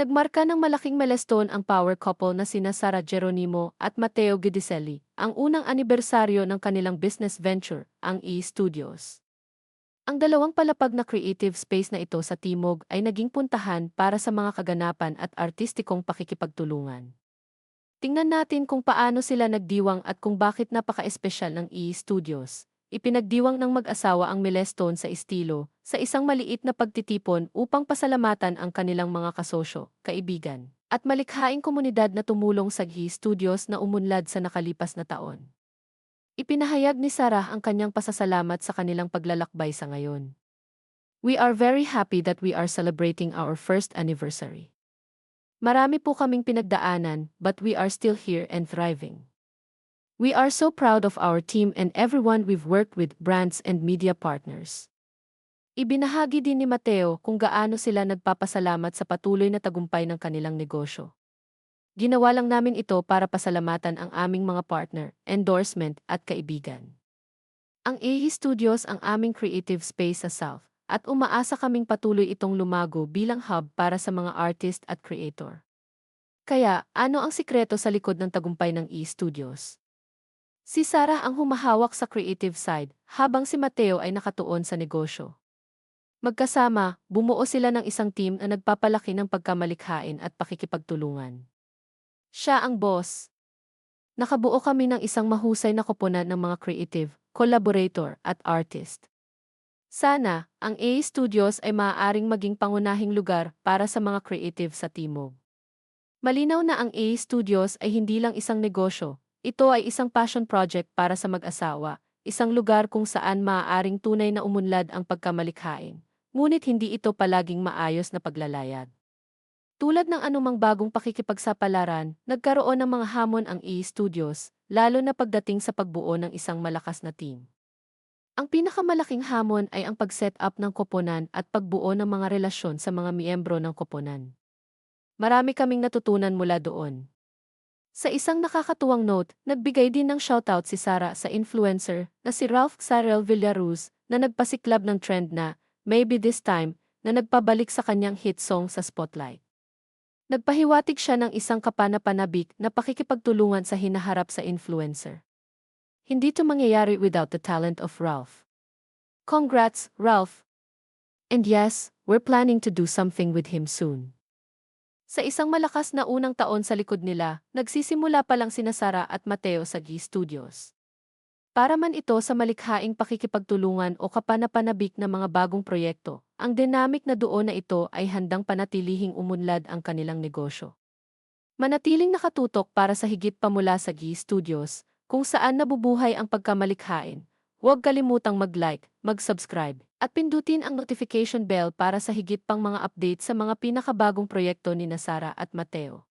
Nagmarka ng malaking milestone ang power couple na sina Sara Geronimo at Matteo Gidicelli, ang unang anibersaryo ng kanilang business venture, ang E-Studios. Ang dalawang palapag na creative space na ito sa Timog ay naging puntahan para sa mga kaganapan at artistikong pakikipagtulungan. Tingnan natin kung paano sila nagdiwang at kung bakit napaka-espesyal ng E-Studios. Ipinagdiwang ng mag-asawa ang milestone sa estilo, sa isang maliit na pagtitipon upang pasalamatan ang kanilang mga kasosyo, kaibigan, at malikhaing komunidad na tumulong sa E-Studios na umunlad sa nakalipas na taon. Ipinahayag ni Sarah ang kanyang pasasalamat sa kanilang paglalakbay sa ngayon. We are very happy that we are celebrating our first anniversary. Marami po kaming pinagdaanan, but we are still here and thriving. We are so proud of our team and everyone we've worked with, brands and media partners. Ibinahagi din ni Mateo kung gaano sila nagpapasalamat sa patuloy na tagumpay ng kanilang negosyo. Ginawa lang namin ito para pasalamatan ang aming mga partner, endorsement at kaibigan. Ang AHI Studios ang aming creative space sa South at umaasa kaming patuloy itong lumago bilang hub para sa mga artist at creator. Kaya, ano ang sikreto sa likod ng tagumpay ng E-Studios? Si Sarah ang humahawak sa creative side, habang si Mateo ay nakatuon sa negosyo. Magkasama, bumuo sila ng isang team na nagpapalaki ng pagkamalikhain at pakikipagtulungan. Siya ang boss. Nakabuo kami ng isang mahusay na koponan ng mga creative, collaborator at artist. Sana, ang A Studios ay maaaring maging pangunahing lugar para sa mga creative sa Timog. Malinaw na ang A Studios ay hindi lang isang negosyo, ito ay isang passion project para sa mag-asawa, isang lugar kung saan maaaring tunay na umunlad ang pagkamalikhain, ngunit hindi ito palaging maayos na paglalayag. Tulad ng anumang bagong pakikipagsapalaran, nagkaroon ng mga hamon ang E-Studios, lalo na pagdating sa pagbuo ng isang malakas na team. Ang pinakamalaking hamon ay ang pag-set up ng koponan at pagbuo ng mga relasyon sa mga miyembro ng koponan. Marami kaming natutunan mula doon. Sa isang nakakatuwang note, nagbigay din ng shoutout si Sara sa influencer na si Ralph Sarel Villaruz na nagpasiklab ng trend na Maybe This Time na nagpabalik sa kanyang hit song sa spotlight. Nagpahiwatig siya ng isang kapanapanabik na pakikipagtulungan sa hinaharap sa influencer. Hindi to mangyayari without the talent of Ralph. Congrats, Ralph! And yes, we're planning to do something with him soon. Sa isang malakas na unang taon sa likod nila, nagsisimula pa lang sina Sara at Mateo sa G Studios. Para man ito sa malikhaing pakikipagtulungan o kapanapanabik na mga bagong proyekto, ang dynamic na doon na ito ay handang panatilihing umunlad ang kanilang negosyo. Manatiling nakatutok para sa higit pa mula sa G Studios, kung saan nabubuhay ang pagkamalikhain. Huwag kalimutang mag-like, mag-subscribe, at pindutin ang notification bell para sa higit pang mga update sa mga pinakabagong proyekto ni Nasara at Mateo.